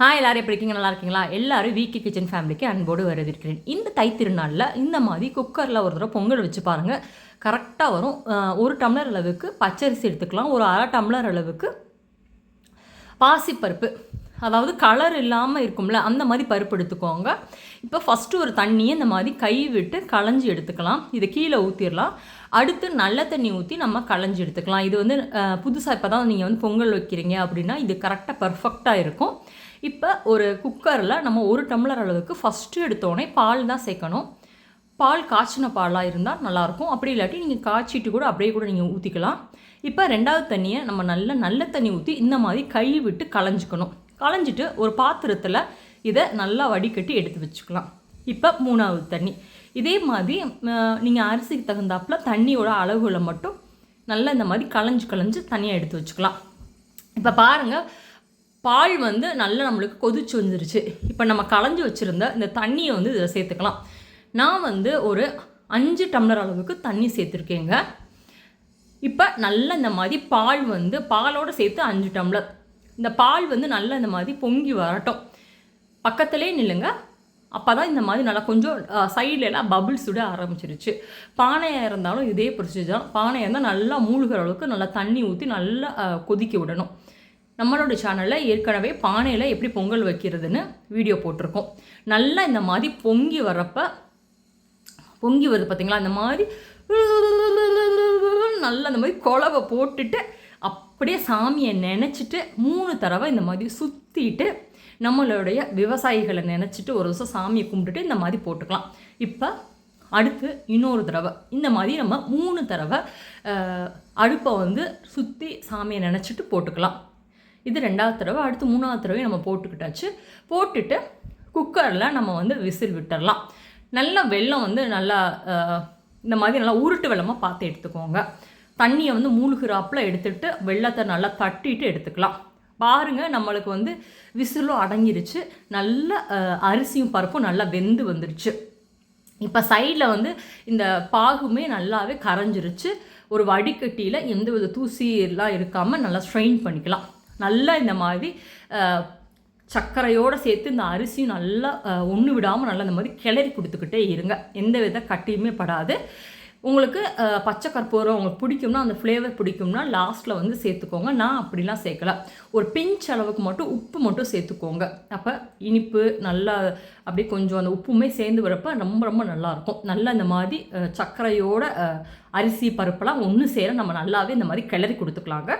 Hi எல்லாரும் எப்படி இருக்கீங்க? நல்லா இருக்கீங்களா? எல்லாரும் வீக்கி கிச்சன் ஃபேமிலிக்கு அன்போடு வரவேற்கிறேன். இந்த தை திருநாளில் இந்த மாதிரி குக்கரில் ஒரு தடவை பொங்கல் வச்சு பாருங்கள் கரெக்டாக வரும். ஒரு டம்ளர் அளவுக்கு பச்சரிசி எடுத்துக்கலாம். ஒரு அரை டம்ளர் அளவுக்கு பாசிப்பருப்பு. அதாவது கலர் இல்லாமல் இருக்கும்ல அந்த மாதிரி பருப்பு எடுத்துக்கோங்க. இப்போ ஃபஸ்ட்டு ஒரு தண்ணியை இந்த மாதிரி கை விட்டு களைஞ்சி எடுத்துக்கலாம். இதை கீழே ஊற்றிடலாம் அடுத்து நல்ல தண்ணி ஊற்றி நம்ம களைஞ்சி எடுத்துக்கலாம். இது வந்து புதுசாக இப்போ தான் நீங்கள் வந்து பொங்கல் வைக்கிறீங்க அப்படின்னா இது கரெக்டாக பர்ஃபெக்டாக இருக்கும். இப்போ ஒரு குக்கரில் நம்ம ஒரு டம்ளர் அளவுக்கு ஃபஸ்ட்டு எடுத்தோடனே பால் தான் சேர்க்கணும். பால் காய்ச்சின பாலாக இருந்தால் நல்லாயிருக்கும் அப்படி இல்லாட்டி நீங்கள் காய்ச்சிட்டு கூட அப்படியே கூட நீங்கள் ஊற்றிக்கலாம் இப்போ ரெண்டாவது தண்ணியை நம்ம நல்ல நல்ல தண்ணி ஊற்றி இந்த மாதிரி கை விட்டு களைஞ்சிக்கணும். களைஞ்சிட்டு ஒரு பாத்திரத்தில் இதை நல்லா வடிகட்டி எடுத்து வச்சுக்கலாம். இப்போ மூணாவது தண்ணி. இதே மாதிரி நீங்கள் அரிசிக்கு தகுந்தாப்புல தண்ணியோட அளவுகளை மட்டும் நல்லா இந்த மாதிரி களைஞ்சு களைஞ்சு தனியாக எடுத்து வச்சுக்கலாம். இப்போ பாருங்கள் பால் வந்து நல்லா நம்மளுக்கு கொதிச்சு வந்துருச்சு. இப்போ நம்ம களைஞ்சி வச்சுருந்த இந்த தண்ணியை வந்து இதில் சேர்த்துக்கலாம். நான் வந்து ஒரு அஞ்சு டம்ளர் அளவுக்கு தண்ணி சேர்த்துருக்கேங்க. இப்போ நல்லா இந்த மாதிரி பால் வந்து பாலோடு சேர்த்து அஞ்சு டம்ளர். இந்த பால் வந்து நல்லா இந்த மாதிரி பொங்கி வரட்டும். பக்கத்துலேயே நில்லுங்க. அப்போ தான் இந்த மாதிரி நல்லா கொஞ்சம் சைட்லலாம் எல்லாம் பபிள்ஸ் விட ஆரம்பிச்சிருச்சு. பானையாக இருந்தாலும் இதே ப்ரொசீஜர் தான். பானையாக இருந்தால் நல்லா மூழ்கிற அளவுக்கு நல்லா தண்ணி ஊற்றி நல்லா கொதிக்க விடணும். நம்மளோட சேனலில் ஏற்கனவே பானையில் எப்படி பொங்கல் வைக்கிறதுன்னு வீடியோ போட்டிருக்கோம். நல்லா இந்த மாதிரி பொங்கி வர்றப்போ பொங்கி வருது பார்த்தீங்களா அந்த மாதிரி நல்லா அந்த மாதிரி குழவை போட்டுட்டு அப்படியே சாமியை நினச்சிட்டு மூணு தடவை இந்த மாதிரி சுற்றிட்டு நம்மளுடைய விவசாயிகளை நினச்சிட்டு ஒரு வருஷம் சாமியை கும்பிட்டுட்டு இந்த மாதிரி போட்டுக்கலாம். இப்போ அடுத்து இன்னொரு தடவை. இந்த மாதிரி நம்ம மூணு தடவை அடுப்பை வந்து சுற்றி சாமியை நினச்சிட்டு போட்டுக்கலாம். இது ரெண்டாவது தடவை அடுத்து மூணாவது தடவை நம்ம போட்டுக்கிட்டாச்சு. போட்டுட்டு குக்கரில் நம்ம வந்து விசில் விட்டுறலாம். நல்லா வெல்லம் வந்து நல்லா இந்த மாதிரி நல்லா உருட்டு வெள்ளமாக பார்த்து எடுத்துக்கோங்க. தண்ணியை வந்து மூழ்கிறாப்பில் எடுத்துட்டு வெள்ளத்தை நல்லா தட்டிட்டு எடுத்துக்கலாம். பாருங்கள் நம்மளுக்கு வந்து விசிலும் அடங்கிருச்சு. நல்ல அரிசியும் பருப்பும் நல்லா வெந்து வந்துருச்சு. இப்போ சைடில் வந்து இந்த பாகுமே நல்லாவே கரைஞ்சிருச்சு. ஒரு வடிகட்டியில் எந்த வித தூசியெல்லாம் இருக்காமல் நல்லா ஸ்ட்ரெயின் பண்ணிக்கலாம். நல்லா இந்த மாதிரி சர்க்கரையோடு சேர்த்து இந்த அரிசியும் நல்லா ஒன்று விடாமல் நல்லா இந்த மாதிரி கிளறி கொடுத்துக்கிட்டே இருங்க. எந்த வித கட்டியுமே படாது. உங்களுக்கு பச்சை கற்பூரம் உங்களுக்கு பிடிக்கும்னா அந்த ஃப்ளேவர் பிடிக்கும்னா லாஸ்ட்டில் வந்து சேர்த்துக்கோங்க. நான் அப்படிலாம் சேர்க்கல. ஒரு பிஞ்ச் அளவுக்கு மட்டும் உப்பு மட்டும் சேர்த்துக்கோங்க. அப்போ இனிப்பு நல்லா அப்படியே கொஞ்சம் அந்த உப்புமே சேர்ந்து வரப்ப ரொம்ப ரொம்ப நல்லாயிருக்கும். நல்லா இந்த மாதிரி சர்க்கரையோட அரிசி பருப்பெல்லாம் ஒன்று சேர நம்ம நல்லாவே இந்த மாதிரி கிளறி கொடுத்துக்கலாங்க.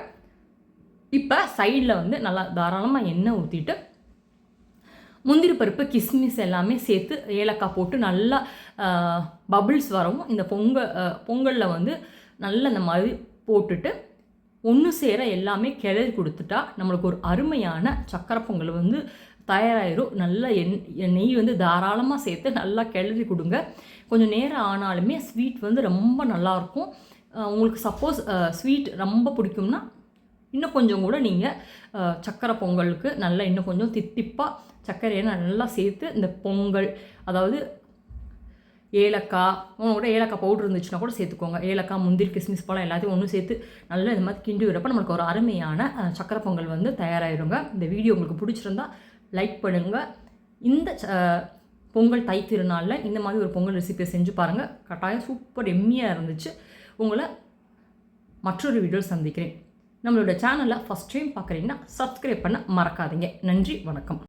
இப்போ சைடில் வந்து நல்லா தாராளமாக எண்ணெய் ஊற்றிட்டு முந்திரி பருப்பு கிஸ்மிஸ் எல்லாமே சேர்த்து ஏலக்காய் போட்டு நல்லா பபிள்ஸ் வரவும் இந்த பொங்கல் பொங்கலில் வந்து நல்லா இந்த மாதிரி போட்டுட்டு ஒன்று சேர எல்லாமே கிளறி கொடுத்துட்டா நம்மளுக்கு ஒரு அருமையான சக்கரை பொங்கல் வந்து தயாராகிடும் நல்லா எண் நெய் வந்து தாராளமாக சேர்த்து நல்லா கிளறி கொடுங்க. கொஞ்சம் நேரம் ஆனாலுமே ஸ்வீட் வந்து ரொம்ப நல்லாயிருக்கும் உங்களுக்கு சப்போஸ் ஸ்வீட் ரொம்ப பிடிக்கும்னா இன்னும் கொஞ்சம் கூட நீங்கள் சக்கரை பொங்கலுக்கு நல்லா இன்னும் கொஞ்சம் தித்திப்பாக சர்க்கரையை நல்லா சேர்த்து இந்த பொங்கல் அதாவது ஏலக்காய் உங்களோட ஏலக்காய் பவுட்ரு இருந்துச்சுன்னா கூட சேர்த்துக்கோங்க. ஏலக்காய் முந்திரி கிஸ்மிஸ் பழம் எல்லாத்தையும் ஒன்றும் சேர்த்து நல்லா இந்த மாதிரி கிண்டி விடுறப்ப நம்மளுக்கு ஒரு அருமையான சக்கரை பொங்கல் வந்து தயாராகிடுங்க இந்த வீடியோ உங்களுக்கு பிடிச்சிருந்தா லைக் பண்ணுங்கள் இந்த ச- பொங்கல் தை திருநாளில் இந்த மாதிரி ஒரு பொங்கல் ரெசிபியை செஞ்சு பாருங்கள் கட்டாயம் சூப்பர் எம்மியாக இருந்துச்சு. உங்களை மற்றொரு வீடியோ சந்திக்கிறேன். நம்மளோட சேனலை ஃபஸ்ட் டைம் பார்க்குறீங்கன்னா சப்ஸ்கிரைப் பண்ண மறக்காதீங்க. நன்றி வணக்கம்.